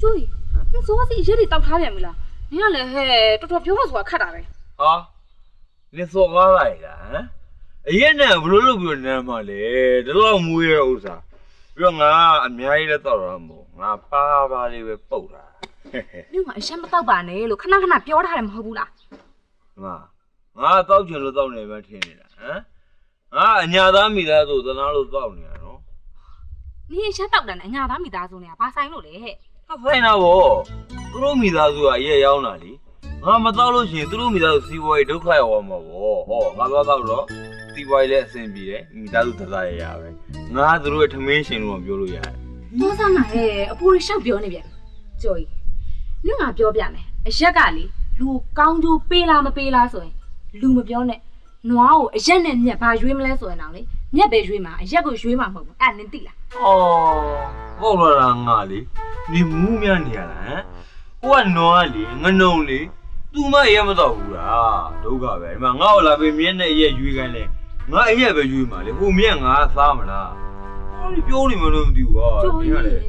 ကျိုးကြီးနင်စောစီအရက်တွေတောက်ထားပြန်ပြီလားနင်ကလည်းဟဲ့တော်တော်ပြောမှဆိုတာခတ်တာပဲဟာနင်စော်ကားလိုက်လားဟမ်အရင်နဲ့ဘလို့လို့ပြောနေမှာလေဒီလောက်မွေးရဥစ္စာပြီးတော့ငါအများကြီးလည်းတော့ရမို့ငါပါပါလေးပဲပုတ်တာဟဲ့ဟဲ့နင်ကအရက်မတောက်ပါနဲ့လို့ခဏခဏပြောထားတယ်မဟုတ်ဘူးလားငါငါတောက်ချင်လို့တောက်နေပဲထင်နေတာဟမ်ငါအညာသားမိသားဆိုသနာလို့တောက်နေတာနော်နင်အရက်တောက်တယ်နဲ့အညာသားမိသားစုနဲ့ကဘာဆိုင်လို့လဲဟဲ့ အဖိုင်နာဗောသူတို့မိသားစုကအရက်ရောက်လာလीငါမတောက်လို့ရှိရင်သူတို့မိသားစုစီးပွားရေးဒုက္ခရောက်မှာဗောဟောငါသွားတော့တော့စီးပွားရေးလည်းအဆင်ပြေတယ်မိသားစုသသားရရပဲငါသူတို့ရဲ့ထမင်းရှင်လို့ပြောလို့ရတယ်မောဆန်းကဟဲ့အဖိုးရရှောက်ပြောနေပြန်ကျိုးကြီးနင်ကပြောပြမယ်အရက်ကလေလူကောင်းကျိုးပေးလားမပေးလားဆိုရင်လူမပြောနဲ့နွားကိုအရက်နဲ့မြက်ဘာရွေးမလဲဆိုရင်တော့လေမြက်ပဲရွေးမှာအရက်ကိုရွေးမှာမဟုတ်ဘူးအဲ့နင်သိလား။အော်ဟုတ်လားငါလေ နေမူးများနေရလားဟမ်။ဟိုကနွားလေငနုံလေသူမရဲမတော့ဘူးလားဒုက္ခပဲဒီမှာငါ့ကိုလာပြီးမြင်းနဲ့ရဲရွေးခိုင်းလဲငါအရက်ပဲရွေးမှာလေဟိုမြက်ငါစားမလား။ဟောဒီပြောနေမလို့မသိဘူးဟာကျိုးဒီကြီးကလေဟဲ့